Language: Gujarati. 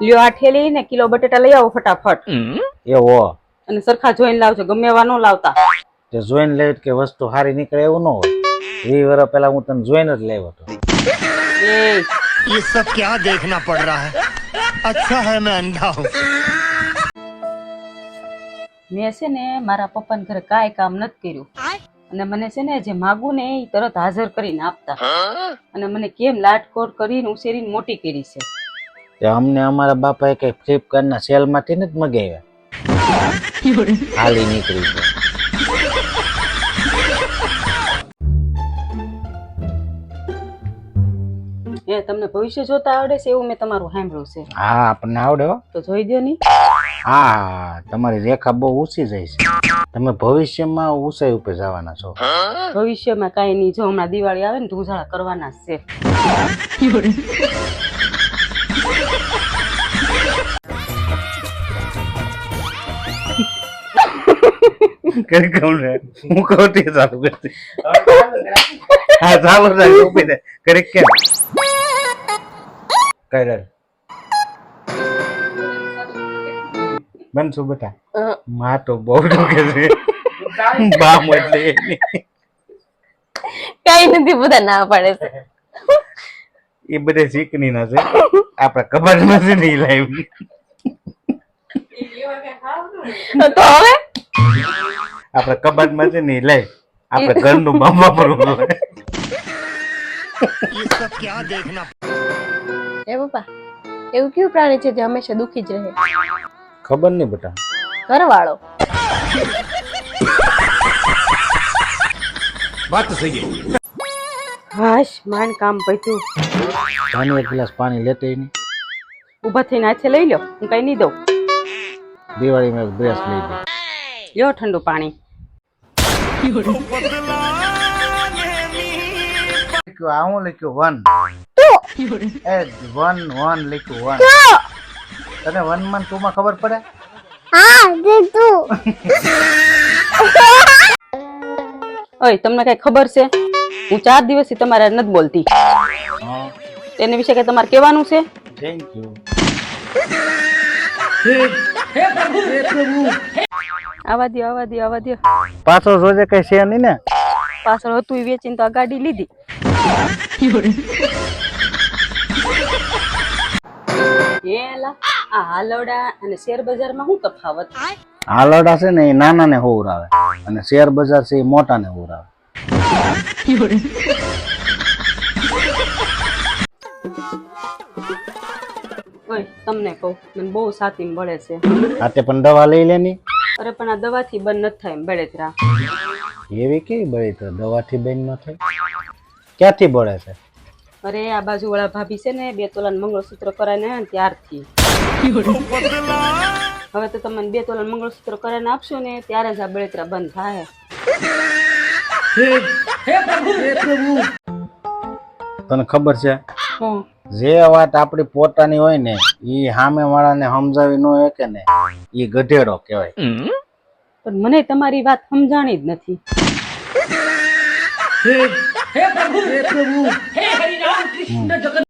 લ્યો આ ઠેલી ને કિલો બટેટા લઈ આવો ફટાફટ એવો અને સરખા જોઈને લાવજો ગમે એવા ન લાવતા તે જોઈને લેવી કે વસ્તુ સારી નીકળે એવું ન હોય વીસ વર્ષ પેલા હું તને જોઈને જ લેવો હતો એ ये सब क्या देखना पड़ रहा है अच्छा है मैं अंधा हूँ મેં છે ને મારા પપ્પાને ઘરે કાંઈ કામ નથી કર્યું અને મને છે ને જે માગું ને એ તરત હાજર કરીને આપતા અને મને કેમ લાટકોટ કરીને ઉછેરીને મોટી કરી છે તે અમને અમારા બાપાએ કઈ ફ્લિપકાર્ટના સેલમાંથી જ મગાવ્યા. હાલી નીકળી છે એ તમને ભવિષ્ય જોતા આવડે છે એવું મેં તમારું સાંભળ્યું છે? હા આપણને આવડે હો. તો જોઈ દો ની. હા તમારી રેખા બહુ ઊંચી જાય છે. તમે ભવિષ્યમાં ઊંચાઈ ઉપર જવાના છો. ભવિષ્યમાં કાંઈ નહીં જો હમણાં દિવાળી આવે ને ધૂંઝાળા કરવાના છે. કરી કહું ને હું કહું તે ચાલુ કરતી હા ચાલુ રાખ ઊભી રહે. કરી કેમ? કઈ રહે? બનશું બેટા? માં તો બહુ ડોકે છે. બામ એટલે. કઈ નથી બધા ના પાડે છે. એ બધે શીખની ના છે. આપણા કબાટ નથી નહીં લાવી તો હવે? આપણે કબાટમાંથી નહીં લઈ આપણે ઘરનું મામા વાપરવું એ પપ્પા એવું કયું પ્રાણી છે જે હંમેશા દુખી જ રહે? ખબર નહીં બેટા. ઘરવાળો. વાત થઈ ગઈ. હાશ માન કામ પત્યું પાણી એક ગ્લાસ પાણી લેતે નહીં ઊભા થઈને આછે લઈ લો હું કઈ નહીં દઉં. દિવાળીમાં એક ડ્રેસ લઈ દઉં લ્યો ઠંડુ પાણી. લખ્યું આ હું લખ્યું વન. એ વન વન લખ્યું વન. તને વનમાં ટુ માં ખબર પડે? ઓય તમને કઈ ખબર છે? હું ચાર દિવસથી તમારે નથી બોલતી. એની વિશે કઈ તમારે કહેવાનું છે? થેન્ક યુ આવા દો આવા દો આવા દો પાછો રોજે કઈ છે નહીં ને? પાછળ હતું વેચીને તો આ ગાડી લીધી. એલા આ હાલોડા અને શેર બજારમાં શું તફાવત? હાલડા છે ને એ નાના ને હોવરાવે. અને શેર બજાર છે એ મોટા ને હોવરાવે. ઓય તમને કહું મને બહુ સાતી મળે છે. હાથે પણ દવા લઈ લેની અરે પણ આ દવાથી બંધ નથી થાય એમ બળેતરા એવી કેવી બળે તો? દવાથી બંધ ન થાય? ક્યાંથી બળે છે? અરે આ બાજુ વાળા ભાભી છે ને બે તોલાનું મંગળસૂત્ર કરાવીને ને ત્યારથી. હવે તો તમને બે તોલા મંગળસૂત્ર કરાવીને આપશો ને ત્યારે જ આ બળેતરા બંધ થાય. તને ખબર છે? હું. જે વાત આપણી પોતાની હોય ને એ સામે વાળાને સમજાવી ન હોય કે ને એ ગધેડો કહેવાય. પણ મને તમારી વાત સમજાણી જ નથી.